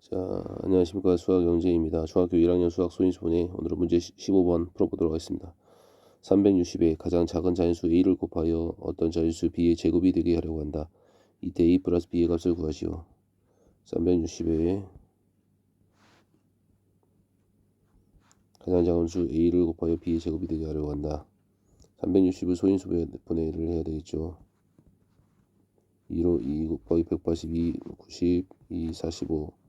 자, 안녕하십니까. 수학 영재입니다. 중학교 1학년 수학 소인수분의 오늘은 문제 15번 풀어보도록 하겠습니다. 360의 가장 작은 자연수 a를 곱하여 어떤 자연수 b의 제곱이 되게 하려고 한다. 이때 a 플러스 b의 값을 구하시오. 360의 가장 작은 수 a를 곱하여 b의 제곱이 되게 하려고 한다. 360을 소인수분해를 해야 되겠죠. 2로 2 곱하기 182, 90, 2, 45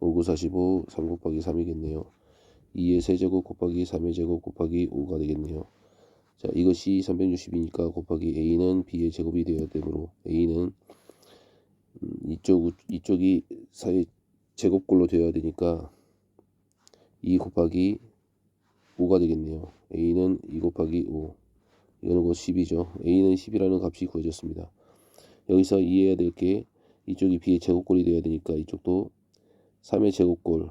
5, 9, 45, 3 곱하기 3이겠네요. 2의 세제곱 곱하기 3의 제곱 곱하기 5가 되겠네요. 자, 이것이 360이니까 곱하기 a는 b의 제곱이 되어야 되므로 a는 음, 이쪽 이쪽이 사이 제곱꼴로 되어야 되니까 2 곱하기 5가 되겠네요. a는 2 곱하기 5. 이거는 곧 10이죠. a는 10이라는 값이 구해졌습니다. 여기서 이해해야 될 게 이쪽이 b의 제곱꼴이 되어야 되니까 이쪽도 3의 제곱꼴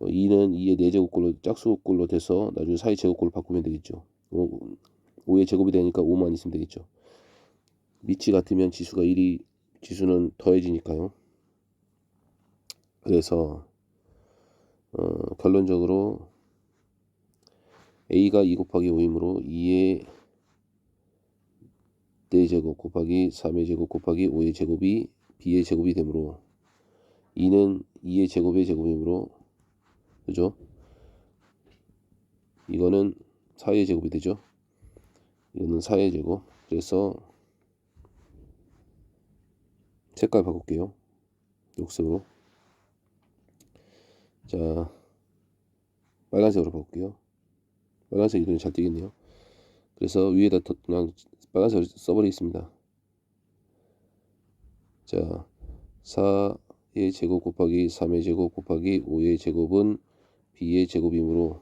2는 2의 4제곱꼴로 짝수꼴로 돼서 나중에 4의 제곱꼴로 바꾸면 되겠죠. 5, 5의 제곱이 되니까 5만 있으면 되겠죠. 밑이 같으면 지수가 1이 지수는 더해지니까요. 그래서 어, 결론적으로 a가 2 곱하기 5이므로 2의 4제곱 곱하기 3의 제곱 곱하기 5의 제곱이 b의 제곱이 되므로 2는 2의 제곱의 제곱이므로 그죠? 이거는 4의 제곱이 되죠. 이거는 4의 제곱. 그래서 색깔 바꿀게요. 녹색으로. 자, 빨간색으로 바꿀게요. 빨간색 이름이 잘 띄겠네요. 그래서 위에다 그냥 빨간색을 써버리겠습니다. 자, 4 의 제곱 곱하기 3의 제곱 곱하기 5의 제곱은 b의 제곱이므로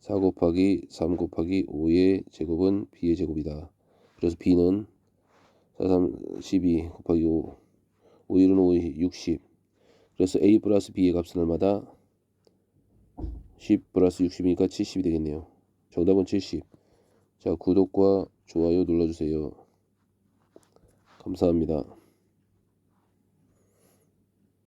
4 곱하기 3 곱하기 5의 제곱은 b의 제곱이다. 그래서 b는 4, 3, 12 곱하기 5, 5, 1은 5, 60. 그래서 a 플러스 b의 값은 얼마다? 10 플러스 60이니까 70이 되겠네요. 정답은 70. 자, 구독과 좋아요 눌러주세요. 감사합니다.